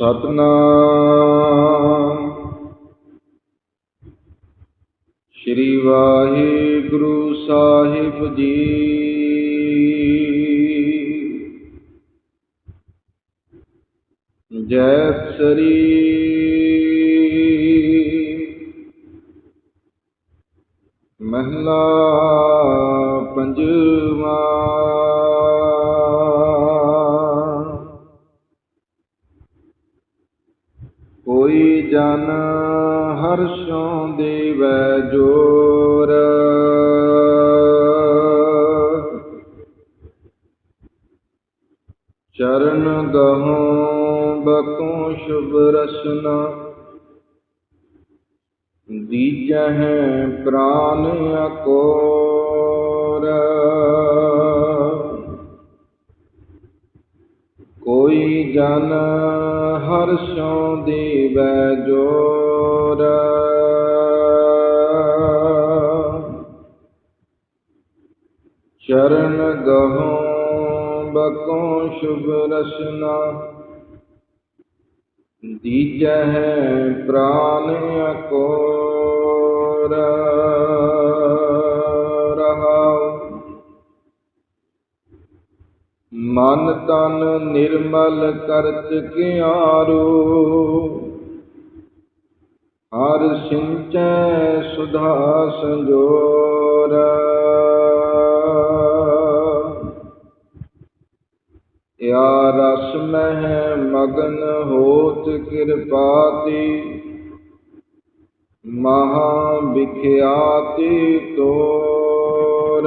ਸਤਨਾਮ। ਸ੍ਰੀ ਵਾਹਿਗੁਰੂ ਸਾਹਿਬ ਜੀ। ਜੈ ਸ੍ਰੀ ਮਹਿਲਾ ਬਕੋਂ ਸ਼ੁਭ ਰਸਨਾ ਦੀਜਹਿ ਪ੍ਰਾਨ ਅਕੋਰ। ਕੋਈ ਜਨ ਹਰਸ਼ੋਂ ਦੇਵੈ ਜੋਰ। ਚਰਨ ਗਹੋਂ ਬਕੋਂ ਸ਼ੁਭ ਰਸਨਾ। ਦੀਜਹਿ ਪ੍ਰਾਨ ਅਕੋਰ ਰਹਾਉ। ਮਨ ਤਨ ਨਿਰਮਲ ਕਰਤ ਕਿਆਰੋ। ਹਰ ਸਿੰਚੈ ਸੁਧਾ ਸੰਜੋਰ ਯਾ ਰਸ ਮਹਿ ਮਗਨ ਹੋਤ ਕਿਰਪਾਤੀ ਮਹਾ ਵਿਖਿਆਤੀ ਤੋਰ।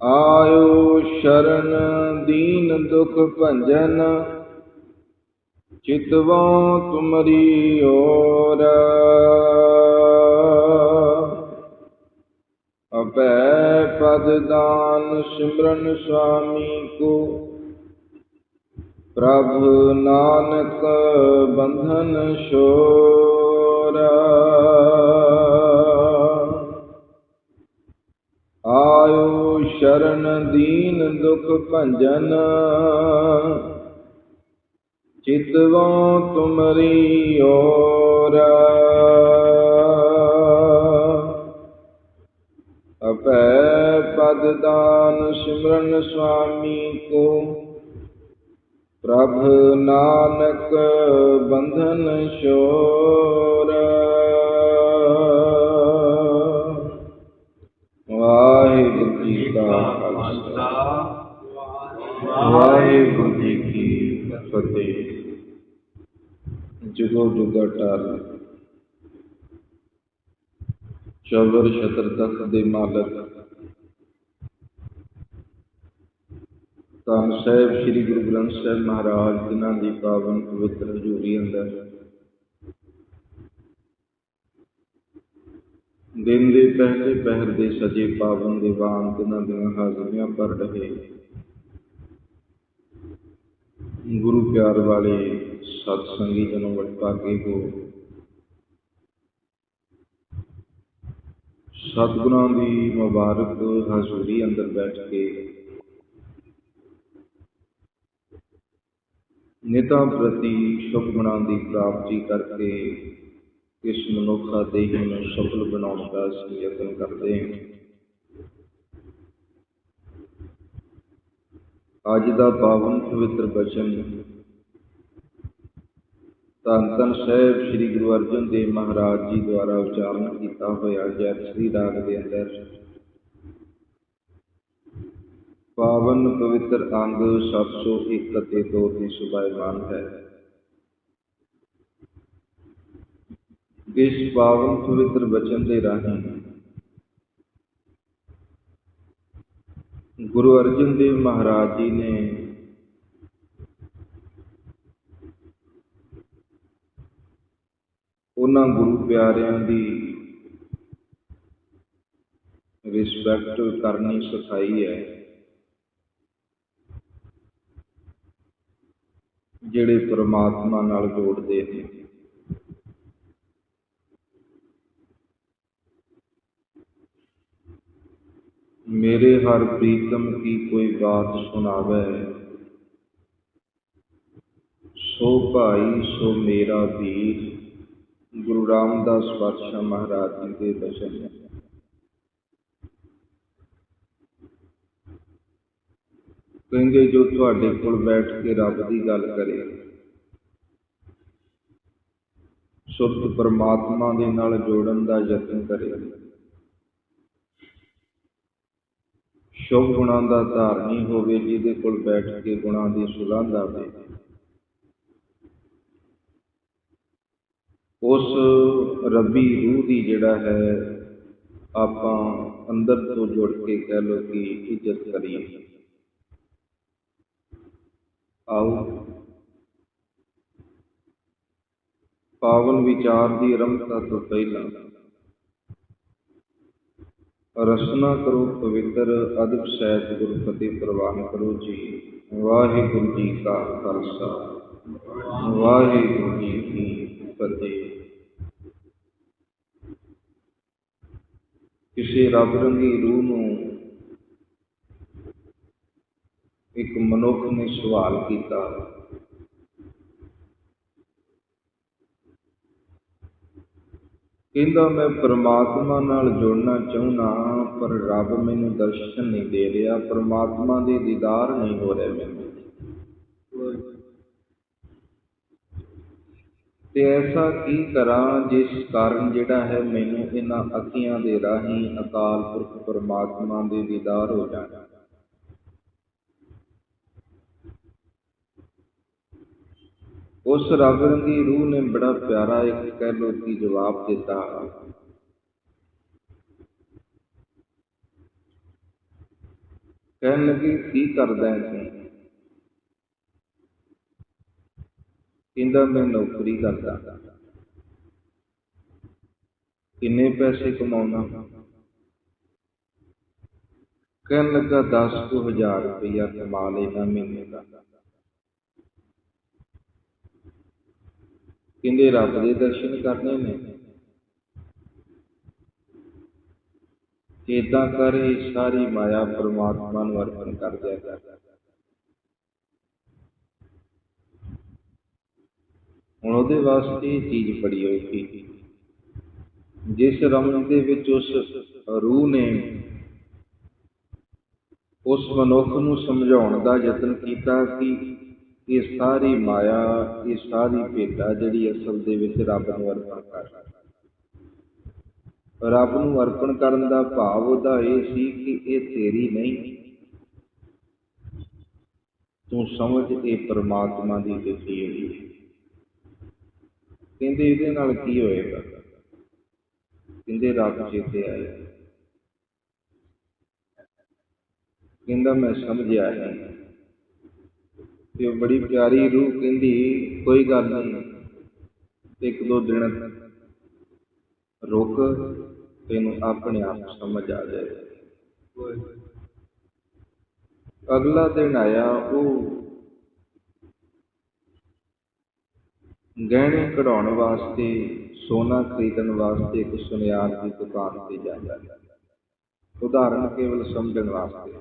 ਆਇਓ ਸ਼ਰਨ ਦੀਨ ਦੁਖ ਭੰਜਨ, ਚਿਤਵੋਂ ਤੁਮਰੀ ਓਰ ਅਪੈ ਪਦ ਦਾਨ ਸਿਮਰਨ ਸੁਆਮੀ ਕੋ। ਪ੍ਰਭ ਨਾਨਕ ਬੰਧਨ ਸ਼ੋਰ ਆਇਓ ਸ਼ਰਨ ਦੀਨ ਦੁਖ ਭੰਜਨ। ਚਿਤਵੋਂ ਤੁਮਰੀ ਓਰ ਅਪੈ ਪਦ ਦਾਨ ਸਿਮਰਨ ਸੁਆਮੀ ਕੋ। ਪ੍ਰਭ ਨਾਨਕ ਬੰਧਨ ਸ਼ੋਰ ਵਾਹਿਗੁਰੂ ਜੀ ਕਾ ਖਾਲਸਾ। ਵਾਹਿਗੁਰੂ ਜੀ ਕੀ ਫਤਿਹ। ਜੁਗੋ ਜੁਗਾ ਟਾਲ। ਚੌਵਰ ਛਤਰ ਤਖਤ ਦੇ ਮਾਲਕ। ਤਾਂ ਸਾਹਿਬ ਸ੍ਰੀ ਗੁਰੂ ਗ੍ਰੰਥ ਸਾਹਿਬ ਮਹਾਰਾਜ, ਜਿਨ੍ਹਾਂ ਦੀ ਪਾਵਨ ਪਵਿੱਤਰ ਹਜ਼ੂਰੀ ਅੰਦਰ ਦਿਨ ਦੇ ਪਹਿਲੇ ਪਹਿਰ ਦੇ ਸਜੇ ਪਾਵਨ ਦੀਵਾਨ ਜਿਨ੍ਹਾਂ ਦੀਆਂ ਹਾਜ਼ਰੀਆਂ ਭਰ ਰਹੇ ਗੁਰੂ ਪਿਆਰ ਵਾਲੇ ਸਤ ਸੰਗੀ ਜਨੋਂ ਵਡਭਾਗੇ ਹੋ ਸਤਿਗੁਰਾਂ ਦੀ ਮੁਬਾਰਕ ਹਜ਼ੂਰੀ ਅੰਦਰ ਬੈਠ ਕੇ। ਨਿਤਾ ਪ੍ਰਤੀ ਸ਼ੁਭ ਦੀ ਪ੍ਰਾਪਤੀ ਕਰਕੇ ਇਸ ਮਨੁੱਖਾ ਦੇਹ ਨੂੰ ਸਫਲ ਬਣਾਉਣ ਦਾ ਅਸੀਂ ਯਤਨ ਕਰਦੇ ਹਾਂ। ਅੱਜ ਦਾ ਪਾਵਨ ਪਵਿੱਤਰ ਬਚਨ ਧੰਨ ਧੰਨ ਸਾਹਿਬ ਸ੍ਰੀ ਗੁਰੂ ਅਰਜਨ ਦੇਵ ਮਹਾਰਾਜ ਜੀ ਦੁਆਰਾ ਉਚਾਰਨ ਕੀਤਾ ਹੋਇਆ ਜੈ ਸ੍ਰੀ ਰਾਗ ਦੇ ਅੰਦਰ। ਪਾਵਨ ਪਵਿੱਤਰ ਅੰਗ 701 ਅਤੇ 2 ਦੀ ਸੁਭਾਇਮਾਨ ਹੈ। ਇਸ ਪਾਵਨ ਪਵਿੱਤਰ ਬਚਨ ਦੇ ਰਾਹੀਂ ਗੁਰੂ ਅਰਜਨ ਦੇਵ ਮਹਾਰਾਜ ਜੀ ਨੇ ਉਹਨਾਂ ਗੁਰੂ ਪਿਆਰਿਆਂ ਦੀ ਰਿਸਪੈਕਟ ਕਰਨੀ ਸਿਖਾਈ ਹੈ। ਜਿਹੜੇ ਪ੍ਰਮਾਤਮਾ ਨਾਲ ਜੋੜਦੇ ਨੇ। ਮੇਰੇ ਹਰ ਪ੍ਰੀਤਮ ਕੀ ਕੋਈ ਬਾਤ ਸੁਣਾਵੇ? ਸੋ ਭਾਈ, ਸੋ ਮੇਰਾ ਵੀਰ। ਗੁਰੂ ਰਾਮਦਾਸ ਪਾਤਸ਼ਾਹ ਮਹਾਰਾਜ ਜੀ ਦੇ ਬਚਨ ਨੇ ਕਹਿੰਦੇ, ਜੋ ਤੁਹਾਡੇ ਕੋਲ ਬੈਠ ਕੇ ਰੱਬ ਦੀ ਗੱਲ ਕਰੇ ਸੁਰਤ ਪਰਮਾਤਮਾ ਦੇ ਨਾਲ ਜੋੜਨ ਦਾ ਯਤਨ ਕਰੇ। ਸ਼ੁਭ ਗੁਣਾਂ ਦਾ ਧਾਰਨੀ ਹੋਵੇ, ਜਿਹਦੇ ਕੋਲ ਬੈਠ ਕੇ ਗੁਣਾਂ ਦੀ ਸੁਲਾਹ ਲਾਵੇ। ਉਸ ਰੱਬੀ ਰੂਹ ਦੀ ਜਿਹੜਾ ਹੈ, ਆਪਾਂ ਅੰਦਰ ਤੋਂ ਜੁੜ ਕੇ ਕਹਿ ਲੋ ਕਿ ਇੱਜ਼ਤ ਕਰੀਏ। ਆਓ। ਪਾਵਨ ਵਿਚਾਰ ਦੀ ਆਰੰਭਤਾ ਤੋਂ ਪਹਿਲਾਂ ਰਸਨਾ ਕਰੋ, ਪਵਿੱਤਰ ਅਦਬ ਸਹਿਤ ਗੁਰੂ ਫਤਿਹ ਪ੍ਰਵਾਨ ਕਰੋ ਜੀ। ਵਾਹਿਗੁਰੂ ਜੀ ਕਾ ਖਾਲਸਾ। ਵਾਹਿਗੁਰੂ ਜੀ ਕੀ ਫਤਿਹ। ਕਿਸੇ ਰੱਬ ਰੰਗੀ ਰੂਹ ਨੂੰ ਇੱਕ ਮਨੁੱਖ ਨੇ ਸਵਾਲ ਕੀਤਾ। ਕਹਿੰਦਾ, ਮੈਂ ਪ੍ਰਮਾਤਮਾ ਨਾਲ ਜੁੜਨਾ ਚਾਹੁੰਦਾ ਪਰ ਰੱਬ ਮੈਨੂੰ ਦਰਸ਼ਨ ਨਹੀਂ ਦੇ ਰਿਹਾ। ਪ੍ਰਮਾਤਮਾ ਦੇ ਦੀਦਾਰ ਨਹੀਂ ਹੋ ਰਹੇ ਮੈਨੂੰ। ਤੇ ਐਸਾ ਕੀ ਕਰਾਂ ਜਿਸ ਕਾਰਨ ਜਿਹੜਾ ਹੈ ਮੈਨੂੰ ਇਹਨਾਂ ਅੱਖੀਆਂ ਦੇ ਰਾਹੀਂ ਅਕਾਲ ਪੁਰਖ ਪ੍ਰਮਾਤਮਾ ਦੇ ਦੀਦਾਰ ਹੋ ਜਾਣ? ਉਸ ਰੱਬ ਰੰਗੀ ਰੂਹ ਨੇ ਬੜਾ ਪਿਆਰਾ ਇੱਕ ਕਹਿ ਲੋ ਕਿ ਜਵਾਬ ਦਿੱਤਾ। ਕਹਿਣ ਲੱਗੀ, ਕੀ ਕਰਦਾ ਹੈ ਤੂੰ? ਕਹਿੰਦਾ ਮੈਂ ਨੌਕਰੀ ਕਰਦਾ? ਕਿੰਨੇ ਪੈਸੇ ਕਮਾਉਣਾ ਕਹਿਣ ਲੱਗਾ 10 ਰੁਪਇਆ ਕਮਾ ਲੈਣਾ ਮਹੀਨੇ ਦਾ। ਕਹਿੰਦੇ ਰੱਬ ਦੇ ਦਰਸ਼ਨ ਕਰਨੇ ਨੇ। ਏਦਾਂ ਕਰ ਸਾਰੀ ਮਾਇਆ ਪਰਮਾਤਮਾ ਨੂੰ ਅਰਪਣ ਕਰ ਦਿਆ ਕਰ ਹੁਣ ਉਹਦੇ ਵਾਸਤੇ ਇਹ ਚੀਜ਼ ਫੜੀ ਹੋਈ ਸੀ। ਜਿਸ ਰਮਨ ਦੇ ਵਿੱਚ ਉਸ ਰੂਹ ਨੇ ਉਸ ਮਨੁੱਖ ਨੂੰ ਸਮਝਾਉਣ ਦਾ ਯਤਨ ਕੀਤਾ ਕਿ ਇਹ ਸਾਰੀ ਮਾਇਆ, ਇਹ ਸਾਰੀ ਭੇਟਾ ਜਿਹੜੀ ਅਸਲ ਦੇ ਵਿੱਚ ਰੱਬ ਨੂੰ ਅਰਪਣ ਕਰ ਰੱਬ ਨੂੰ ਅਰਪਣ ਕਰਨ ਦਾ ਭਾਵ ਉਹਦਾ ਇਹ ਸੀ ਕਿ ਇਹ ਤੇਰੀ ਨਹੀਂ, ਤੂੰ ਸਮਝ ਇਹ ਪਰਮਾਤਮਾ ਦੀ ਦਿੱਤੀ ਹੋਈ ਹੈ। ਕਹਿੰਦੇ ਇਹਦੇ ਨਾਲ ਕੀ ਹੋਏਗਾ? ਕਹਿੰਦੇ ਰੱਬ ਚੇਤੇ ਆਏ ਕਹਿੰਦਾ ਮੈਂ ਸਮਝਿਆ ਨਹੀਂ ਤੇ ਬੜੀ ਪਿਆਰੀ ਰੂਹ ਕਹਿੰਦੀ, ਕੋਈ ਗੱਲ ਨਹੀਂ। ਇੱਕ ਦੋ ਦਿਨ ਰੁਕ, ਤੈਨੂੰ ਆਪਣੇ ਆਪ ਸਮਝ ਆ ਜਾਏਗਾ। ਅਗਲਾ ਦਿਨ ਆਇਆ, ਉਹ ਗਹਿਣੇ ਕਢਾਉਣ ਵਾਸਤੇ, ਸੋਨਾ ਖਰੀਦਣ ਵਾਸਤੇ ਇੱਕ ਸੁਨਿਆਰ ਦੀ ਦੁਕਾਨ ਤੇ ਜਾਂਦਾ ਹੈ। ਉਦਾਹਰਨ ਕੇਵਲ ਸਮਝਣ ਵਾਸਤੇ।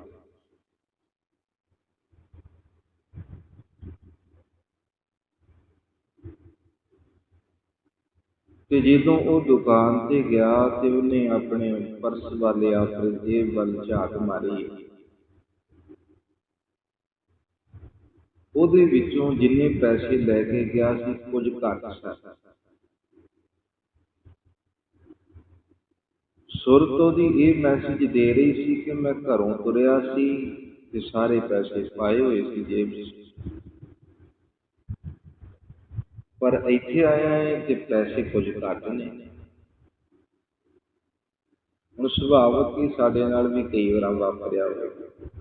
ਤੇ ਜਦੋਂ ਉਹ ਦੁਕਾਨ ਤੇ ਗਿਆ ਤੇ ਉਹਨੇ ਆਪਣੇ ਪਰਸ ਵਾਲੇ ਆਪਣੇ ਜੇਬ ਵੱਲ ਝਾਕ ਮਾਰੀ। ਉਹਦੇ ਵਿੱਚੋਂ ਜਿੰਨੇ ਪੈਸੇ ਲੈ ਕੇ ਗਿਆ ਸੀ, ਕੁਝ ਘੱਟ ਸਨ ਸੁਰਤ ਉਹਦੀ ਇਹ ਮੈਸੇਜ ਦੇ ਰਹੀ ਸੀ ਕਿ ਮੈਂ ਘਰੋਂ ਤੁਰਿਆ ਸੀ ਤੇ ਸਾਰੇ ਪੈਸੇ ਪਾਏ ਹੋਏ ਸੀ ਜੇਬ 'ਚ ਪਰ ਇੱਥੇ ਆਇਆ ਹੈ ਤੇ ਪੈਸੇ ਕੁਝ ਘੱਟ ਨੇ। ਹੁਣ ਸੁਭਾਵਕ ਹੀ ਸਾਡੇ ਨਾਲ ਵੀ ਕਈ ਵਾਰ ਵਾਪਰਿਆ ਹੋਵੇਗਾ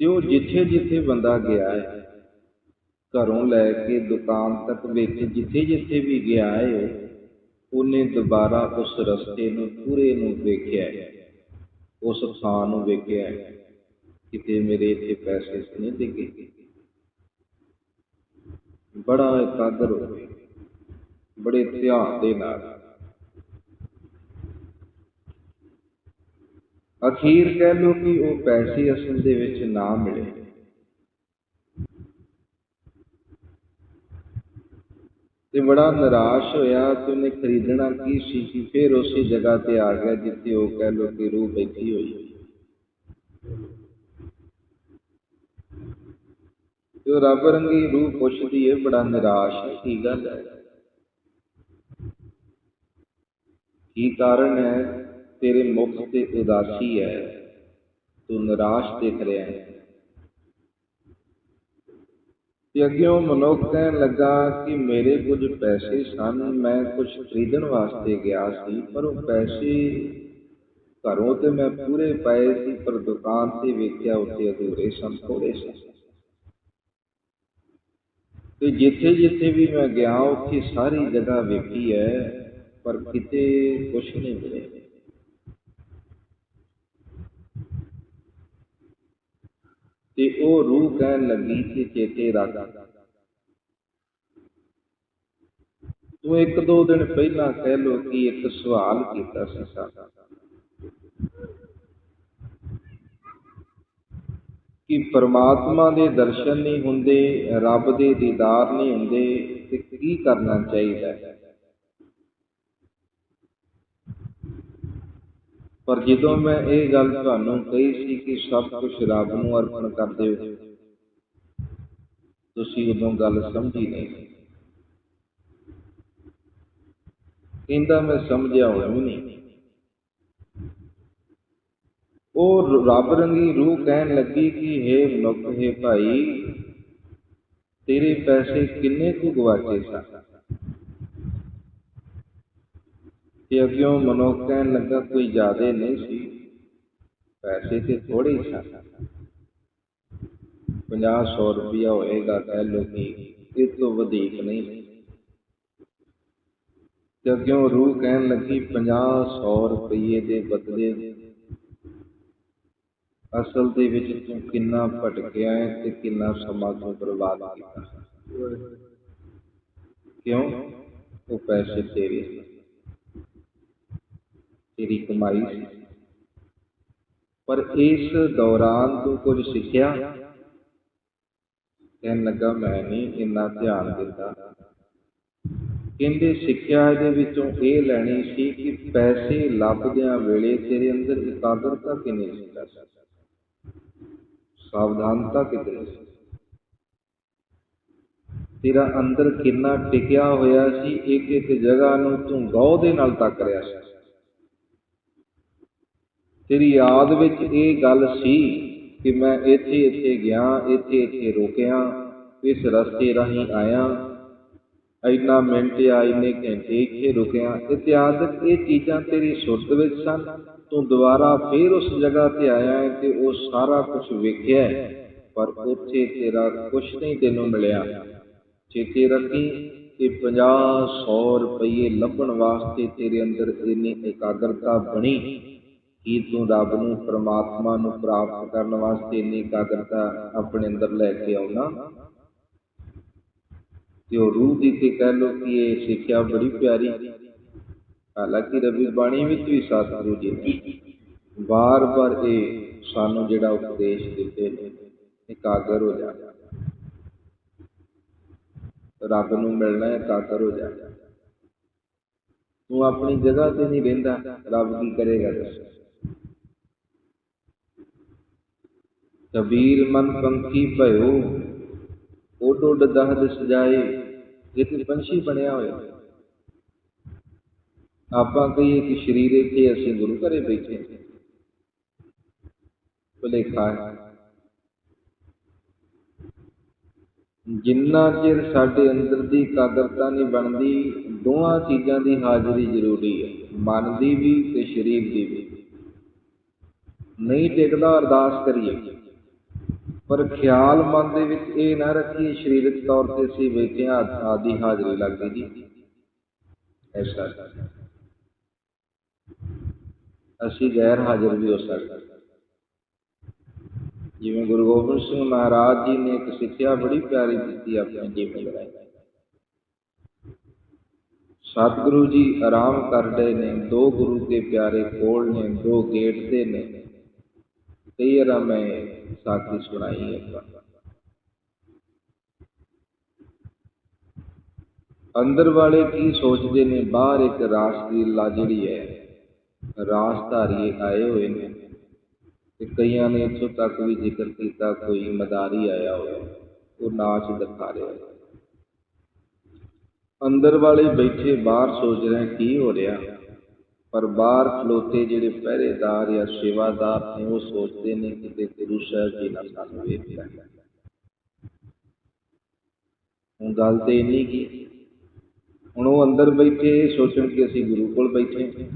ਤੇ ਉਹ ਜਿੱਥੇ ਜਿੱਥੇ ਬੰਦਾ ਗਿਆ ਹੈ, ਘਰੋਂ ਲੈ ਕੇ ਦੁਕਾਨ ਤੱਕ ਵਿੱਚ ਜਿੱਥੇ ਜਿੱਥੇ ਵੀ ਗਿਆ ਹੈ, ਉਹਨੇ ਦੁਬਾਰਾ ਉਸ ਰਸਤੇ ਨੂੰ ਪੂਰੇ ਨੂੰ ਵੇਖਿਆ ਉਸ ਥਾਂ ਨੂੰ ਵੇਖਿਆ ਕਿਤੇ ਮੇਰੇ ਇੱਥੇ ਪੈਸੇ ਨਹੀਂ ਡਿੱਗੇ। ਬੜਾ ਇਕਾਗਰ ਹੋਵੇ ਬੜੇ ਧਿਆਨ ਦੇ ਨਾਲ। ਅਖੀਰ ਕਹਿ ਲਓ ਕਿ ਉਹ ਪੈਸੇ ਅਸਲ ਦੇ ਵਿੱਚ ਨਾ ਮਿਲੇ। ਤੇ ਬੜਾ ਨਿਰਾਸ਼ ਹੋਇਆ ਤੇ ਉਹਨੇ ਖਰੀਦਣਾ ਕੀ ਸੀ ਕਿ ਫਿਰ ਉਸੇ ਜਗ੍ਹਾ ਤੇ ਆ ਗਿਆ ਜਿੱਥੇ ਉਹ ਕਹਿ ਲਓ ਕਿ ਰੂਹ ਬੈਠੀ ਹੋਈ ਤੇ ਉਹ ਰੱਬ ਰੰਗੀ ਰੂਹ ਪੁੱਛਦੀ ਹੈ ਬੜਾ ਨਿਰਾਸ਼ ਹੈ ਕੀ ਗੱਲ ਹੈ? ਕੀ ਕਾਰਨ ਹੈ? ਤੇਰੇ ਮੁਖ ਤੇ ਉਦਾਸੀ ਹੈ। ਤੂੰ ਨਿਰਾਸ਼ ਦਿਖ ਰਿਹਾ ਹੈ। ਤੇ ਅੱਗਿਓਂ ਮਨੁੱਖ ਕਹਿਣ ਲੱਗਾ ਕਿ ਮੇਰੇ ਕੁਝ ਪੈਸੇ ਸਨ, ਮੈਂ ਕੁਝ ਖਰੀਦਣ ਵਾਸਤੇ ਗਿਆ ਸੀ, ਪਰ ਉਹ ਪੈਸੇ ਘਰੋਂ ਤੇ ਮੈਂ ਪੂਰੇ ਪਏ ਸੀ, ਪਰ ਦੁਕਾਨ ਤੇ ਵੇਖਿਆ ਉੱਥੇ ਅਧੂਰੇ ਸਨ ਥੋੜੇ ਸਨ। ਤੇ ਜਿੱਥੇ ਜਿੱਥੇ ਵੀ ਮੈਂ ਗਿਆ, ਉੱਥੇ ਸਾਰੀ ਜਗ੍ਹਾ ਵੇਖੀ ਹੈ, ਪਰ ਕਿਤੇ ਕੁਝ ਨਹੀਂ ਮਿਲਿਆ। ਤੇ ਉਹ ਰੂਹ ਕਹਿਣ ਲੱਗੀ ਕਿ ਚੇਤੇ ਰੱਖ। ਤੂੰ ਇੱਕ ਦੋ ਦਿਨ ਪਹਿਲਾਂ ਕਹਿ ਲੋ ਕਿ ਇੱਕ ਸਵਾਲ ਕੀਤਾ ਸੀ ਸਾਡਾ। ਕਿ ਪਰਮਾਤਮਾ ਦੇ ਦਰਸ਼ਨ ਨਹੀਂ ਹੁੰਦੇ, ਰੱਬ ਦੇ ਦੀਦਾਰ ਨਹੀਂ ਹੁੰਦੇ, ਤੇ ਕੀ ਕਰਨਾ ਚਾਹੀਦਾ ਹੈ? ਪਰ ਜਦੋਂ ਮੈਂ ਇਹ ਗੱਲ ਤੁਹਾਨੂੰ ਕਹੀ ਸੀ ਕਿ ਸਭ ਕੁਝ ਰੱਬ ਨੂੰ ਅਰਪਣ ਕਰ ਦਿਓ ਤੁਸੀਂ ਉਦੋਂ ਗੱਲ ਸਮਝੀ ਨਹੀਂ। ਕਹਿੰਦਾ ਮੈਂ ਸਮਝਿਆ ਹੋਇਆ ਵੀ ਨਹੀਂ। ਉਹ ਰੱਬ ਰੰਗੀ ਰੂਹ ਕਹਿਣ ਲੱਗੀ ਕਿ हे ਮਨੁੱਖ, ਹੈ ਭਾਈ, ਤੇਰੇ ਪੈਸੇ ਕਿੰਨੇ ਕੁ ਗਵਾਚੇ ਸਨ? ਤੇ ਅੱਗਿਓਂ ਮਨੁੱਖ ਕਹਿਣ ਲੱਗਾ ਕੋਈ ਜ਼ਿਆਦੇ ਨਹੀਂ ਸੀ ਪੈਸੇ ਤੇ ਥੋੜੇ ਹੀ ਸਨ 50 100 ਰੁਪਇਆ ਹੋਏਗਾ ਕਹਿ ਲੋ ਕਿ ਇਸ ਤੋਂ ਵਧੇਕ ਨਹੀਂ ਤੇ ਅੱਗਿਓਂ ਰੂਹ ਕਹਿਣ ਲੱਗੀ 50 100 ਰੁਪਏ ਦੇ ਬਦਲੇ ਅਸਲ ਦੇ ਵਿੱਚ ਤੂੰ ਕਿੰਨਾ ਭਟਕਿਆ ਹੈ ਤੇ ਕਿੰਨਾ ਸਮਾਂ ਤੂੰ ਬਰਬਾਦ ਕੀਤਾ ਕਿਉਂ ਉਹ ਪੈਸੇ ਤੇਰੇ ਸੀ ਤੇਰੀ ਕਮਾਈ। ਸੀ ਪਰ ਇਸ ਦੌਰਾਨ ਤੂੰ ਕੁਝ ਸਿੱਖਿਆ? ਕਹਿਣ ਲੱਗਾ, ਮੈਂ ਨਹੀਂ ਇੰਨਾ ਧਿਆਨ ਦਿੱਤਾ ਕਹਿੰਦੇ, ਸਿੱਖਿਆ ਇਹਦੇ ਵਿੱਚੋਂ ਇਹ ਲੈਣੀ ਸੀ ਕਿ ਪੈਸੇ ਲੱਭਦਿਆਂ ਵੇਲੇ ਤੇਰੇ ਅੰਦਰ ਇਕਾਗਰਤਾ ਕਿੰਨੀ ਸੀ? ਸਾਵਧਾਨਤਾ ਕਿੰਨੀ ਸੀ ਤੇਰਾ ਅੰਦਰ ਕਿੰਨਾ ਟਿਕਿਆ ਹੋਇਆ ਸੀ ਇੱਕ ਇੱਕ ਜਗ੍ਹਾ ਨੂੰ ਤੂੰ ਗੌਰ ਦੇ ਨਾਲ ਤੱਕ ਰਿਹਾ ਸੀ। ਤੇਰੀ ਯਾਦ ਵਿੱਚ ਇਹ ਗੱਲ ਸੀ ਕਿ ਮੈਂ ਇੱਥੇ ਇੱਥੇ ਗਿਆ, ਇੱਥੇ ਇੱਥੇ ਰੁਕਿਆ, ਇਸ ਰਸਤੇ ਰਾਹੀਂ ਆਇਆ। ਇੰਨਾ ਮਿੰਟ ਆ ਇੰਨੇ ਘੰਟੇ ਇੱਥੇ ਰੁਕਿਆ। ਇਤਿਆਦਿਕ ਇਹ ਚੀਜ਼ਾਂ ਤੇਰੀ ਸੁਰਤ ਵਿੱਚ ਸਨ। ਤੂੰ ਦੁਬਾਰਾ ਫੇਰ ਉਸ ਜਗ੍ਹਾ ਤੇ ਆਇਆ ਹੈ ਤੇ ਉਹ ਸਾਰਾ ਕੁਝ ਵੇਖਿਆ ਪਰ ਉੱਥੇ ਤੇਰਾ ਕੁਝ ਨਹੀਂ ਤੈਨੂੰ ਮਿਲਿਆ। ਚੇਤੇ ਰੱਖੀ ਕਿ 50 100 ਰੁਪਏ ਲੱਭਣ ਵਾਸਤੇ ਤੇਰੇ ਅੰਦਰ ਇੰਨੀ ਇਕਾਗਰਤਾ ਬਣੀ। ਕਿ ਤੂੰ ਰੱਬ ਨੂੰ, ਪ੍ਰਮਾਤਮਾ ਨੂੰ ਪ੍ਰਾਪਤ ਕਰਨ ਵਾਸਤੇ ਇੰਨੀ ਇਕਾਗਰਤਾ ਆਪਣੇ ਅੰਦਰ ਲੈ ਕੇ ਆਉਣਾ ਤੇ ਉਹ ਰੂਹ ਦੀ ਤੇ ਕਹਿ ਲੋ ਕਿ ਇਹ ਸਿੱਖਿਆ ਬੜੀ ਪਿਆਰੀ। ਹਾਲਾਂਕਿ ਰਵੀ ਬਾਣੀ ਵਿੱਚ ਵੀ ਸਤਿਗੁਰੂ ਜੀ ਨੇ ਵਾਰ-ਵਾਰ ਇਹ ਸਾਨੂੰ ਜਿਹੜਾ ਉਪਦੇਸ਼ ਦਿੱਤੇ ਨੇ ਇਕਾਗਰ ਹੋ ਜਾ ਰੱਬ ਨੂੰ ਮਿਲਣਾ ਇਕਾਗਰ ਹੋ ਜਾ ਤੂੰ ਆਪਣੀ ਜਗ੍ਹਾ ਤੇ ਨਹੀਂ ਰਹਿੰਦਾ, ਰੱਬ ਕੀ ਕਰੇਗਾ ਦੱਸ? ਕਬੀਰ ਮਨ ਪੰਖੀ ਭਇਓ, ਉੱਡ ਉੱਡ ਦਹਦ ਸਜਾਏ ਇਹ ਪੰਛੀ ਬਣਿਆ ਹੋਇਆ। ਆਪਾਂ ਕਹੀਏ ਕਿ ਸਰੀਰ ਇੱਥੇ ਅਸੀਂ ਗੁਰੂ ਘਰੇ ਬੈਠੇ ਭੁਲੇਖਾ ਹੈ। ਜਿੰਨਾ ਚਿਰ ਸਾਡੇ ਅੰਦਰ ਦੀ ਕਾਦਰਤਾ ਨਹੀਂ ਬਣਦੀ, ਦੋਹਾਂ ਚੀਜ਼ਾਂ ਦੀ ਹਾਜ਼ਰੀ ਜ਼ਰੂਰੀ ਹੈ। ਮਨ ਦੀ ਵੀ ਤੇ ਸਰੀਰ ਦੀ ਵੀ। ਨਹੀਂ ਟਿਕਦਾ ਅਰਦਾਸ ਕਰੀਏ। ਪਰ ਖਿਆਲ ਮਨ ਦੇ ਵਿੱਚ ਇਹ ਨਾ ਰੱਖੀਏ, ਸਰੀਰਕ ਤੌਰ ਤੇ ਅਸੀਂ ਬੈਠੇ ਹਾਂ ਆਦੀ ਹਾਜ਼ਰੀ ਲੱਗਦੀ ਜੀ। ਐਸਾ ਅਸੀਂ ਗੈਰ ਹਾਜ਼ਰ ਵੀ ਹੋ ਸਕਦੇ। ਜਿਵੇਂ ਗੁਰੂ ਗੋਬਿੰਦ ਸਿੰਘ ਮਹਾਰਾਜ ਜੀ ਨੇ ਇੱਕ ਸਿੱਖਿਆ ਬੜੀ ਪਿਆਰੀ ਦਿੱਤੀ ਆਪਣੇ ਜੀਵਨ ਵਿੱਚ। ਸਤਿਗੁਰੂ ਜੀ ਆਰਾਮ ਕਰਦੇ ਨੇ, ਦੋ ਗੁਰੂ ਦੇ ਪਿਆਰੇ ਕੋਲ ਨੇ, ਦੋ ਗੇਟ ਤੇ ਨੇ। ਕਈ ਵਾਰ ਮੈਂ ਸਾਖੀ ਸੁਣਾਈ ਹੈ ਅੰਦਰ ਵਾਲੇ ਕੀ ਸੋਚਦੇ ਨੇ ਬਾਹਰ ਇੱਕ ਰਾਸਲੀਲਾ ਜਿਹੜੀ ਹੈ ਰਾਸਧਾਰੀ ਆਏ ਹੋਏ ਨੇ ਤੇ ਕਈਆਂ ਨੇ ਇੱਥੋਂ ਤੱਕ ਵੀ ਜ਼ਿਕਰ ਕੀਤਾ ਕੋਈ ਮਦਾਰੀ ਆਇਆ ਹੋਇਆ ਉਹ ਨਾਚ ਦਿਖਾ ਰਿਹਾ ਹੈ ਅੰਦਰ ਵਾਲੇ ਬੈਠੇ ਬਾਹਰ ਸੋਚ ਰਹੇ ਕੀ ਹੋ ਰਿਹਾ ਪਰ ਬਾਹਰ ਖਲੋਤੇ ਜਿਹੜੇ ਪਹਿਰੇਦਾਰ ਜਾਂ ਸੇਵਾਦਾਰ ਨੇ, ਉਹ ਸੋਚਦੇ ਨੇ ਕਿ ਗੁਰੂ ਸਾਹਿਬ ਜੀ ਨਾਲ ਸਾਨੂੰ ਵੇਖ ਲੈਣਾ। ਹੁਣ ਗੱਲ ਤੇ ਇੰਨੀ ਕੀ ਹੁਣ ਉਹ ਅੰਦਰ ਬੈਠੇ ਸੋਚਣ ਕਿ ਅਸੀਂ ਗੁਰੂ ਕੋਲ ਬੈਠੇ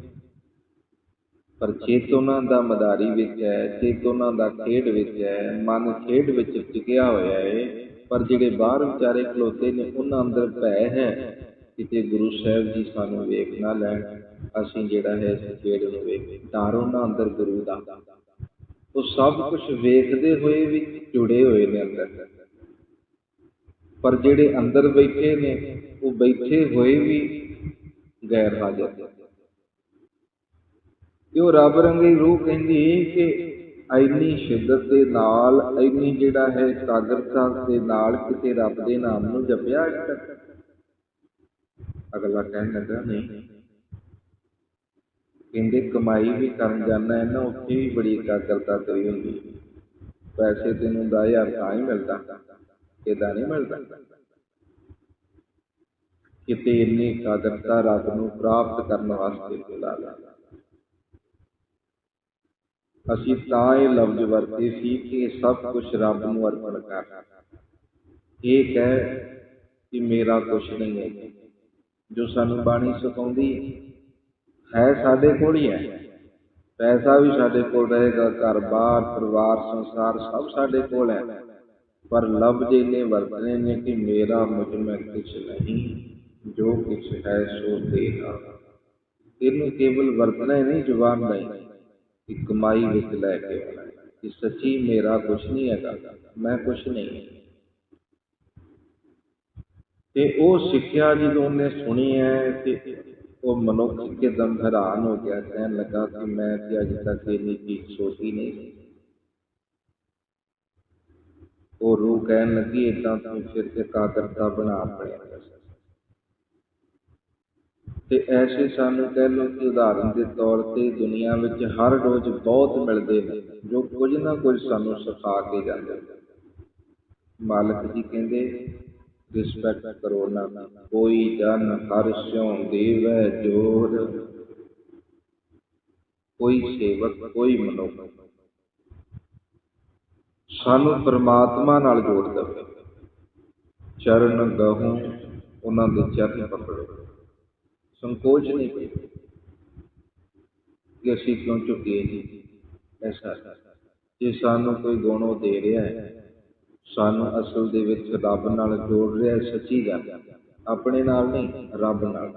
ਪਰ ਚੇਤ ਉਹਨਾਂ ਦਾ ਮਦਾਰੀ ਵਿੱਚ ਹੈ, ਚੇਤ ਉਹਨਾਂ ਦਾ ਖੇਡ ਵਿੱਚ ਹੈ, ਮਨ ਖੇਡ ਵਿੱਚ ਟਿਕਿਆ ਹੋਇਆ ਹੈ। ਪਰ ਜਿਹੜੇ ਬਾਹਰ ਵਿਚਾਰੇ ਖਲੋਤੇ ਨੇ, ਉਹਨਾਂ ਅੰਦਰ ਭੈ ਹੈ ਕਿਤੇ ਗੁਰੂ ਸਾਹਿਬ ਜੀ ਸਾਨੂੰ ਵੇਖ ਨਾ ਲੈਣ। ਅਸੀਂ ਜਿਹੜਾ ਹੈ ਇਸ ਖੇਡ ਨੂੰ ਵੇਖ ਡਰ ਉਹਨਾਂ ਅੰਦਰ ਗੁਰੂ ਦਾ। ਉਹ ਸਭ ਕੁਝ ਵੇਖਦੇ ਹੋਏ ਵੀ ਜੁੜੇ ਹੋਏ ਨੇ ਅੰਦਰ। ਪਰ ਜਿਹੜੇ ਅੰਦਰ ਬੈਠੇ ਨੇ, ਉਹ ਬੈਠੇ ਹੋਏ ਵੀ ਗੈਰ ਹਾਜ਼ਰ ਕਿ ਰੱਬ ਰੰਗੀ ਰੂਹ ਕਹਿੰਦੀ ਕਿ ਇੰਨੀ ਸ਼ਿੱਦਤ ਦੇ ਨਾਲ, ਇੰਨੀ ਜਿਹੜਾ ਹੈ ਇਕਾਗਰਤਾ ਦੇ ਨਾਲ ਕਿਤੇ ਰੱਬ ਦੇ ਨਾਮ ਨੂੰ ਜਪਿਆ ਅਗਲਾ ਕਹਿਣ ਲੱਗਾ, ਨਹੀਂ। ਕਹਿੰਦੇ ਕਮਾਈ ਵੀ ਕਰਨ ਜਾਂਦਾ ਹੈ ਨਾ ਉੱਥੇ ਵੀ ਬੜੀ ਇਕਾਗਰਤਾ ਕਰੀ ਹੁੰਦੀ ਪੈਸੇ ਤੈਨੂੰ 10000 ਤਾਂ ਹੀ ਮਿਲਦਾ, ਕਿਦਾਂ ਨਹੀਂ ਮਿਲਦਾ? ਕਿਤੇ ਇੰਨੀ ਇਕਾਗਰਤਾ ਰੱਬ ਨੂੰ ਪ੍ਰਾਪਤ ਕਰਨ ਵਾਸਤੇ ਬੁਲਾ ਲਾ ਅਸੀਂ ਤਾਂ ਇਹ ਲਫ਼ਜ਼ ਵਰਤੇ ਸੀ ਕਿ ਸਭ ਕੁਝ ਰੱਬ ਨੂੰ ਅਰਪਣ ਕਰ। ਇਹ ਕਹਿ ਕਿ ਮੇਰਾ ਕੁਝ ਨਹੀਂ ਹੈ, ਜੋ ਸਾਨੂੰ ਬਾਣੀ ਸਿਖਾਉਂਦੀ ਹੈ, ਸਾਡੇ ਕੋਲ ਹੀ ਹੈ। ਪੈਸਾ ਵੀ ਸਾਡੇ ਕੋਲ ਰਹੇਗਾ ਘਰ-ਬਾਰ ਪਰਿਵਾਰ, ਸੰਸਾਰ ਸਭ ਸਾਡੇ ਕੋਲ ਹੈ। ਪਰ ਲਫ਼ਜ਼ ਇਹਨੇ ਵਰਤਨੇ ਨੇ ਕਿ ਮੇਰਾ ਮੁਝ ਮੈਂ ਕੁਛ ਨਹੀਂ, ਜੋ ਕੁਛ ਹੈ ਸੋ ਤੇਰਾ ਇਹਨੂੰ ਕੇਵਲ ਵਰਤਣਾ ਨਹੀਂ, ਜ਼ੁਬਾਨ ਨਹੀਂ ਕਿ ਕਮਾਈ ਵਿੱਚ ਲੈ ਕੇ ਆਉਣਾ ਕਿ ਸੱਚੀ ਮੇਰਾ ਕੁਛ ਨਹੀਂ ਹੈਗਾ, ਮੈਂ ਕੁਛ ਨਹੀਂ ਤੇ ਉਹ ਸਿੱਖਿਆ ਜਦੋਂ ਉਹਨੇ ਸੁਣੀ ਹੈ, ਤੇ ਉਹ ਮਨੁੱਖ ਇੱਕਦਮ ਹੈਰਾਨ ਹੋ ਗਿਆ, ਕਹਿਣ ਲੱਗਾ ਕਿ ਮੈਂ ਤੇ ਅਜੇ ਤੱਕ ਇੰਨੀ ਚੀਜ਼ ਸੋਚੀ ਨਹੀਂ ਉਹ ਰੂਹ ਕਹਿਣ ਲੱਗੀ ਇਦਾਂ ਤੂੰ ਫਿਰ ਇਕਾਗਰਤਾ ਬਣਾ ਆਪਣੇ ਤੇ ਐਸੇ ਸਾਨੂੰ ਕਹਿ ਲਓ ਕਿ ਉਦਾਹਰਨ ਦੇ ਤੌਰ ਤੇ ਦੁਨੀਆ ਵਿੱਚ ਹਰ ਰੋਜ਼ ਬਹੁਤ ਮਿਲਦੇ ਨੇ ਜੋ ਕੁਝ ਨਾ ਕੁਝ ਸਾਨੂੰ ਸਿਖਾ ਕੇ ਜਾਂਦੇ ਮਾਲਕ ਜੀ ਕਹਿੰਦੇ ਰਿਸਪੈਕਟ ਕਰੋ ਨਾ। ਕੋਈ ਜਨ ਹਰ ਸਿਉ ਦੇਵੈ ਜੋਰ। ਕੋਈ ਸੇਵਕ, ਕੋਈ ਮਨੁੱਖ। ਸਾਨੂੰ ਪਰਮਾਤਮਾ ਨਾਲ ਜੋੜ ਦੇਵੇ ਚਰਨ ਗਹੂ, ਉਹਨਾਂ ਦੇ ਚਰਨ ਪਕੜੋ। ਸੰਕੋਚ ਨਹੀਂ ਕਿ ਅਸੀਂ ਕਿਉਂ ਝੁਕੇ ਜੀ? ਐਸਾ। ਜੇ ਸਾਨੂੰ ਕੋਈ ਗੁਣ ਦੇ ਰਿਹਾ ਹੈ ਸਾਨੂੰ ਅਸਲ ਦੇ ਵਿੱਚ ਰੱਬ ਨਾਲ ਜੋੜ ਰਿਹਾ ਸੱਚੀ ਗੱਲ ਆਪਣੇ ਨਾਲ ਨਹੀਂ, ਰੱਬ ਨਾਲ।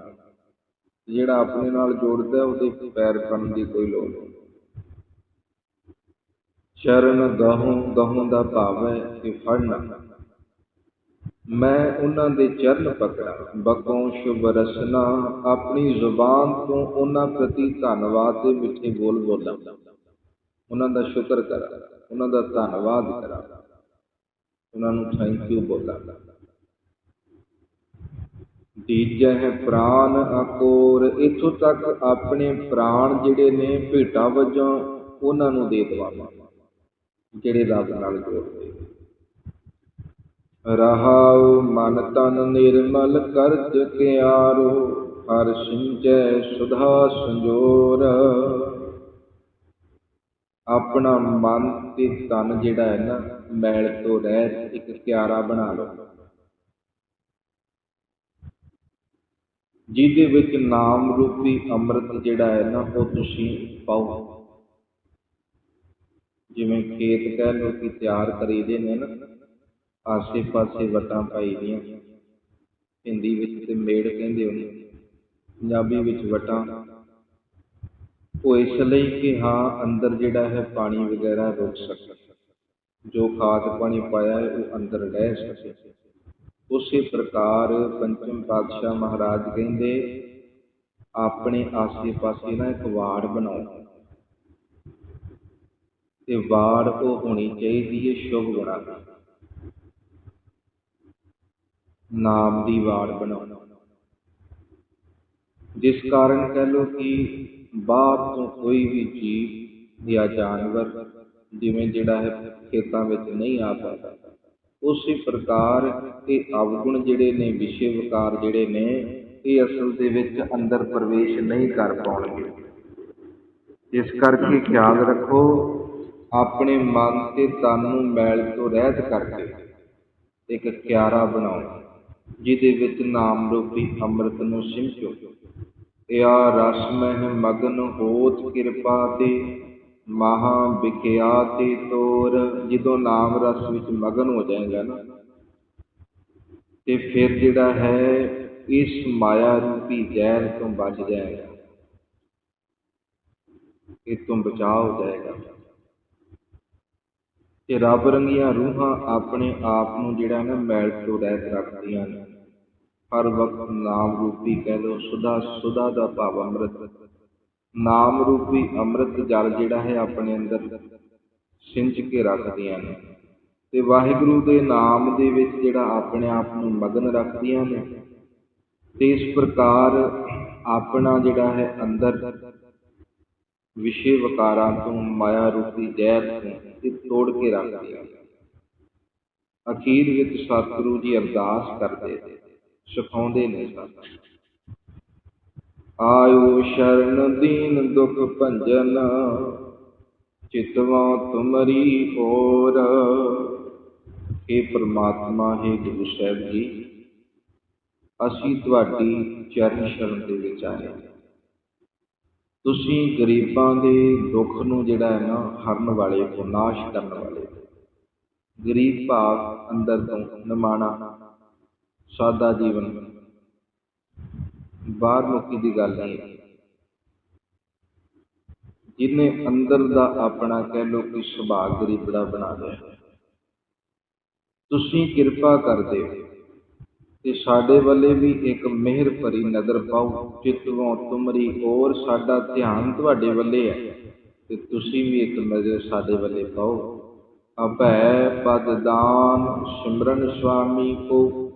ਜਿਹੜਾ ਆਪਣੇ ਨਾਲ ਜੋੜਦਾ, ਉਹਦੇ ਪੈਰ ਕਰਨ ਦੀ ਕੋਈ ਲੋੜ ਨਹੀਂ। ਚਰਨ ਗਹੋਂ ਗਹੋਂ ਦਾ ਭਾਵ ਹੈ ਕਿ ਫੜਨਾ ਮੈਂ ਉਹਨਾਂ ਦੇ ਚਰਨ ਪਕੜਾਂ। ਬਕੋਂ ਸ਼ੁਭ ਰਸਨਾ, ਆਪਣੀ ਜ਼ੁਬਾਨ ਤੋਂ ਉਹਨਾਂ ਪ੍ਰਤੀ ਧੰਨਵਾਦ ਦੇ ਮਿੱਠੇ ਬੋਲ ਬੋਲਾਂ। ਉਹਨਾਂ ਦਾ ਸ਼ੁਕਰ ਕਰਾਂ, ਉਹਨਾਂ ਦਾ ਧੰਨਵਾਦ ਕਰਾਂ। ਉਹਨਾਂ ਨੂੰ ਥੈਂਕ ਯੂ ਬੋਲਾਂ? ਤੀਜਾ ਹੈ, ਪ੍ਰਾਨ ਅਕੋਰ, ਇਥੋਂ ਤੱਕ ਆਪਣੇ ਪ੍ਰਾਣ ਜਿਹੜੇ ਨੇ ਭੇਟਾ ਵਜੋਂ ਉਹਨਾਂ ਨੂੰ ਦੇ ਦਵਾਵਾਂ, ਜਿਹੜੇ ਰੱਬ ਨਾਲ ਜੋੜਦੇ ਰਹਾਉ ਮਨ ਤਨ ਨਿਰਮਲ ਕਰ ਚਕਿਆਰੋ, ਹਰ ਸਿੰਚੈ ਸੁਧਾ ਸੰਜੋਰ। ਆਪਣਾ ਮਨ ਤੇ ਤਨ ਜਿਹੜਾ ਹੈ ਨਾ, ਮੈਲ ਤੋਂ ਰਹਿਤ ਇੱਕ ਕਿਆਰਾ ਬਣਾ ਲਓ। ਜਿਹਦੇ ਵਿੱਚ ਨਾਮ ਰੂਪੀ ਅੰਮ੍ਰਿਤ ਜਿਹੜਾ ਹੈ ਨਾ, ਉਹ ਤੁਸੀਂ ਪਾਓ। ਜਿਵੇਂ ਖੇਤ ਕਹਿ ਲਓ ਕਿ ਤਿਆਰ ਕਰੀਦੇ ਨੇ ਨਾ ਆਸੇ ਪਾਸੇ ਵਟਾਂ ਪਾਈ ਦੀਆਂ। ਹਿੰਦੀ ਵਿੱਚ ਤੇ ਮੇੜ ਕਹਿੰਦੇ ਉਹਨੂੰ। ਪੰਜਾਬੀ ਵਿੱਚ ਵਟਾਂ। ਉਹ ਇਸ ਲਈ ਕਿ ਹਾਂ, ਅੰਦਰ ਜਿਹੜਾ ਹੈ ਪਾਣੀ ਵਗੈਰਾ ਰੁਕ ਸਕੇ। ਜੋ ਖਾਦ ਪਾਣੀ ਪਾਇਆ ਹੈ, ਉਹ ਅੰਦਰ ਲੈ ਸਕੇ। ਉਸੇ ਪ੍ਰਕਾਰ ਪੰਚਮ ਪਾਤਸ਼ਾਹ ਮਹਾਰਾਜ ਕਹਿੰਦੇ, ਆਪਣੇ ਆਸੇ ਪਾਸੇ ਨਾ ਇੱਕ ਵਾੜ ਬਣਾਓ। ਤੇ ਵਾੜ ਉਹ ਹੋਣੀ ਚਾਹੀਦੀ ਹੈ, ਸ਼ੁਭ ਗੁਣਾਂ ਦੀ ਨਾਮ ਦੀ ਵਾੜ ਬਣਾਓ। ਜਿਸ ਕਾਰਨ ਕਹਿ ਲੋ ਕਿ ਬਾਹਰ ਤੋਂ ਕੋਈ ਵੀ ਜੀਵ ਜਾਂ ਜਾਨਵਰ ਜਿਵੇਂ ਜਿਹੜਾ ਹੈ ਖੇਤਾਂ ਵਿੱਚ ਨਹੀਂ ਆ ਸਕਦਾ ਉਸੇ ਪ੍ਰਕਾਰ ਇਹ ਅਵਗੁਣ ਜਿਹੜੇ ਨੇ, ਵਿਸ਼ੇ ਵਿਕਾਰ ਜਿਹੜੇ ਨੇ, ਇਹ ਅਸਲ ਦੇ ਵਿੱਚ ਅੰਦਰ ਪ੍ਰਵੇਸ਼ ਨਹੀਂ ਕਰ ਪਾਉਣਗੇ। ਇਸ ਕਰਕੇ ਖਿਆਲ ਰੱਖੋ, ਆਪਣੇ ਮਨ ਤੇ ਤਨ ਨੂੰ ਮੈਲ ਤੋਂ ਰਹਿਤ ਕਰਕੇ ਇੱਕ ਕਿਆਰਾ ਬਣਾਓ, ਜਿਹਦੇ ਵਿੱਚ ਨਾਮ ਰੂਪੀ ਅੰਮ੍ਰਿਤ ਨੂੰ ਸਿੰਚੋ ਇਆ ਰਸ ਮਹਿ ਮਗਨ ਹੋਤ ਕਿਰਪਾ ਤੇ, ਮਹਾ ਵਿਕਿਆ ਤੇ ਤੋਰ, ਜਦੋਂ ਨਾਮ ਰਸ ਵਿੱਚ ਮਗਨ ਹੋ ਜਾਏਗਾ ਨਾ। ਤੇ ਫਿਰ ਜਿਹੜਾ ਹੈ, ਇਸ ਮਾਇਆ ਰੂਪੀ ਜ਼ਹਿਰ ਤੋਂ ਬਚ ਜਾਏਗਾ। ਇਹ ਤੋਂ ਬਚਾਅ ਹੋ ਜਾਏਗਾ। ਤੇ ਰੱਬ ਰੰਗੀਆਂ ਰੂਹਾਂ ਆਪਣੇ ਆਪ ਨੂੰ ਜਿਹੜਾ ਨਾ ਮੈਲ ਤੋਂ ਰਹਿਤ ਰੱਖਦੀਆਂ ਨੇ। ਹਰ ਵਕਤ ਨਾਮ ਰੂਪੀ ਕਹਿ ਲੋ ਸੁਦਾ ਸੁਦਾ ਦਾ ਭਾਵ ਅੰਮ੍ਰਿਤ। ਨਾਮ ਰੂਪੀ ਅੰਮ੍ਰਿਤ ਜਲ ਜਿਹੜਾ ਹੈ ਆਪਣੇ ਅੰਦਰ ਸਿੰਚ ਕੇ ਰੱਖਦੀਆਂ ਨੇ। ਤੇ ਵਾਹਿਗੁਰੂ ਦੇ ਨਾਮ ਦੇ ਵਿੱਚ ਜਿਹੜਾ ਆਪਣੇ ਆਪ ਨੂੰ ਮਗਨ ਰੱਖਦੀਆਂ ਨੇ, ਤੇ ਇਸ ਪ੍ਰਕਾਰ ਆਪਣਾ ਜਿਹੜਾ ਹੈ ਅੰਦਰ ਵਿਸ਼ੇ ਵਿਕਾਰਾਂ ਤੋਂ ਮਾਇਆ ਰੂਪੀ ਜ਼ਹਿਰ ਤੋਂ ਇਹ ਤੋੜ ਕੇ ਰੱਖਦੀਆਂ ਨੇ। ਅਖੀਰ ਵਿੱਚ ਸਤਿਗੁਰੂ ਜੀ ਅਰਦਾਸ ਕਰਦੇ ਨੇ। ਸਿਖਾਉਂਦੇ ਨੇ ਸਾਨੂੰ ਆਇਓ ਸ਼ਰਨ ਦੀਨ ਦੁਖ ਭੰਜਨ, ਚਿਤਵਾ ਤੁਮਰੀ ਔਰ हे ਪ੍ਰਮਾਤਮਾ, ਹੈ ਗੁਰੂ ਸਾਹਿਬ ਜੀ, ਅਸੀਂ ਤੁਹਾਡੀ ਚਰਨ ਸ਼ਰਨ ਦੇ ਵਿੱਚ ਆਏ ਤੁਸੀਂ ਗਰੀਬਾਂ ਦੇ ਦੁੱਖ ਨੂੰ ਜਿਹੜਾ ਹੈ ਨਾ, ਹਰਨ ਵਾਲੇ ਹੋ ਨਾਸ਼ ਕਰਨ ਵਾਲੇ ਗਰੀਬ ਭਾਵ ਅੰਦਰ ਤੋਂ ਨਿਮਾਣਾ ਸਾਦਾ ਜੀਵਨ। ਬਾਹਰ ਮੁਕੀ ਦੀ ਗੱਲ ਨਹੀਂ ਜਿਹਨੇ ਅੰਦਰ ਦਾ ਆਪਣਾ ਕਹਿ ਲੋ ਕਿ ਸੁਭਾਅ ਗਰੀਬੜਾ ਬਣਾ ਲਿਆ। ਤੁਸੀਂ ਕਿਰਪਾ ਕਰਦੇ ਹੋ ਤੇ ਸਾਡੇ ਵੱਲੇ ਵੀ ਇੱਕ ਮਿਹਰ ਭਰੀ ਨਜ਼ਰ ਪਾਓ, ਚਿਤਵੋਂ ਤੁਮਰੀ ਔਰ ਸਾਡਾ ਧਿਆਨ ਤੁਹਾਡੇ ਵੱਲੇ ਹੈ ਤੇ ਤੁਸੀਂ ਵੀ ਇੱਕ ਨਜ਼ਰ ਸਾਡੇ ਵੱਲੇ ਪਾਓ। ਅਭੈ ਪਦ ਦਾਨ ਸਿਮਰਨ ਸੁਆਮੀ ਕੋ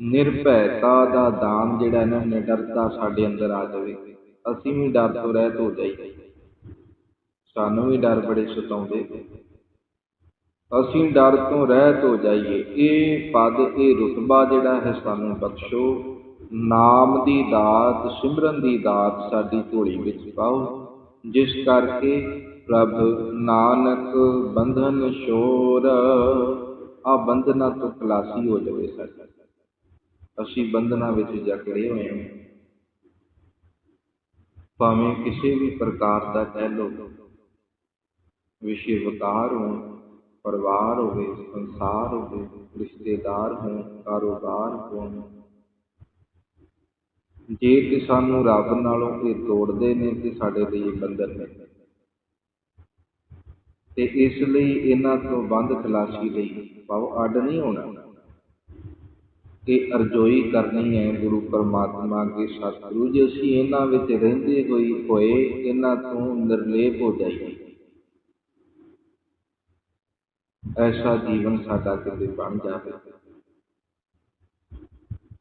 ਨਿਰਭੈਤਾ ਦਾ ਦਾਨ ਜਿਹੜਾ ਨਾ ਨਿਡਰਤਾ ਸਾਡੇ ਅੰਦਰ ਆ ਜਾਵੇ। ਅਸੀਂ ਵੀ ਡਰ ਤੋਂ ਰਹਿਤ ਹੋ ਜਾਈਏ। ਸਾਨੂੰ ਵੀ ਡਰ ਬੜੇ ਸਤਾਉਂਦੇ। ਅਸੀਂ ਡਰ ਤੋਂ ਰਹਿਤ ਹੋ ਜਾਈਏ। ਇਹ ਪਦ, ਇਹ ਰੁਤਬਾ ਜਿਹੜਾ ਹੈ ਸਾਨੂੰ ਬਖਸ਼ੋ। ਨਾਮ ਦੀ ਦਾਤ, ਸਿਮਰਨ ਦੀ ਦਾਤ ਸਾਡੀ ਝੋਲੀ ਵਿੱਚ ਪਾਓ। ਜਿਸ ਕਰਕੇ ਪ੍ਰਭ ਨਾਨਕ ਬੰਧਨ ਸ਼ੋਰ ਆ ਬੰਧਨਾਂ ਤੋਂ ਖਲਾਸੀ ਹੋ ਜਾਵੇ ਸਾਡਾ। ਅਸੀਂ ਬੰਧਨਾਂ ਵਿੱਚ ਜਕੜੇ ਹੋਏ ਹਾਂ। ਭਾਵੇਂ ਕਿਸੇ ਵੀ ਪ੍ਰਕਾਰ ਦਾ ਕਹਿ ਲੋ ਵਿਸ਼ੇ ਵਿਕਾਰ ਹੋਣ, ਪਰਿਵਾਰ ਹੋਵੇ, ਸੰਸਾਰ ਹੋਵੇ, ਰਿਸ਼ਤੇਦਾਰ ਹੋਣ, ਕਾਰੋਬਾਰ ਹੋਣ, ਜੇ ਕਿ ਸਾਨੂੰ ਰੱਬ ਨਾਲੋਂ ਇਹ ਤੋੜਦੇ ਨੇ ਤੇ ਸਾਡੇ ਲਈ ਇਹ ਬੰਧਨ ਨੇ। ਤੇ ਇਸ ਲਈ ਇਹਨਾਂ ਤੋਂ ਬੰਦ ਤਲਾਸ਼ੀ ਲਈ ਭਾਵ ਅੱਡ ਨਹੀਂ ਹੋਣਾ। ਇਹ ਅਰਜ਼ੋਈ ਕਰਨੀ ਹੈ ਗੁਰੂ ਪਰਮਾਤਮਾ ਅੱਗੇ ਸਤਿਗੁਰੂ। ਜੀ ਅਸੀਂ ਇਹਨਾਂ ਵਿੱਚ ਰਹਿੰਦੇ ਹੋਈ ਹੋਏ, ਇਹਨਾਂ ਤੋਂ ਨਿਰਲੇਪ ਹੋ ਜਾਈਏ। ਐਸਾ ਜੀਵਨ ਸਾਡਾ ਕਿਤੇ ਬਣ ਜਾਵੇ।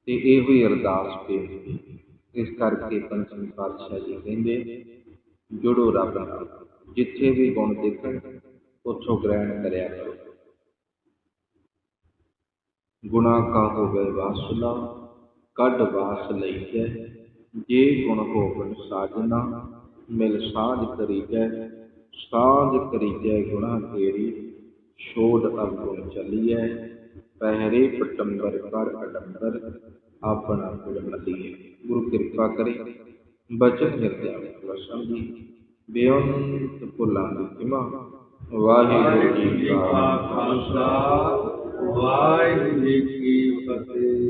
ਤੇ ਇਹ ਹੀ ਅਰਦਾਸ ਬੇਨਤੀ ਇਸ ਕਰਕੇ ਪੰਚਮ ਪਾਤਸ਼ਾਹ ਜੀ ਕਹਿੰਦੇ, ਜੁੜੋ ਰੱਬ ਨਾਲ। ਜਿੱਥੇ ਵੀ ਗੁਣ ਦੇਖਣ, ਉੱਥੋਂ ਗ੍ਰਹਿਣ ਕਰਿਆ ਕਰੋ। ਗੁਣਾ ਕਾ ਹੋਵੇ ਵਾਸਨਾ ਕੱਢ ਵਾਸ ਲਈਐ, ਜੇ ਗੁਣ ਹੋਵਨ ਸਾਜਨਾ, ਮਿਲ ਸਾਝ ਕਰੀਜੈ ਸਾਝ ਕਰੀਜੈ ਗੁਣਾ ਤੇਰੀ, ਛੋੜ ਅਵਗੁਣ ਚੱਲੀਐ, ਪਹਿਰੇ ਪਟੰਬਰ ਕਰ ਅਡੰਬਰ, ਆਪਣਾ ਗੁਣ ਮਲੀਏ ਗੁਰੂ ਕਿਰਪਾ ਕਰੇ, ਬਚਨ ਹਿਰਦਿਆ ਵਸਣ ਦੀ ਬੇਅੰਤ ਭੁੱਲਾਂ ਦੀ ਕਿਮਾ ਵਾਹਿਗੁਰੂ ਜੀ ਕਾ ਖਾਲਸਾ। ਵਾਹਿਗੁਰੂ ਜੀ ਕੀ ਫਤਿਹ।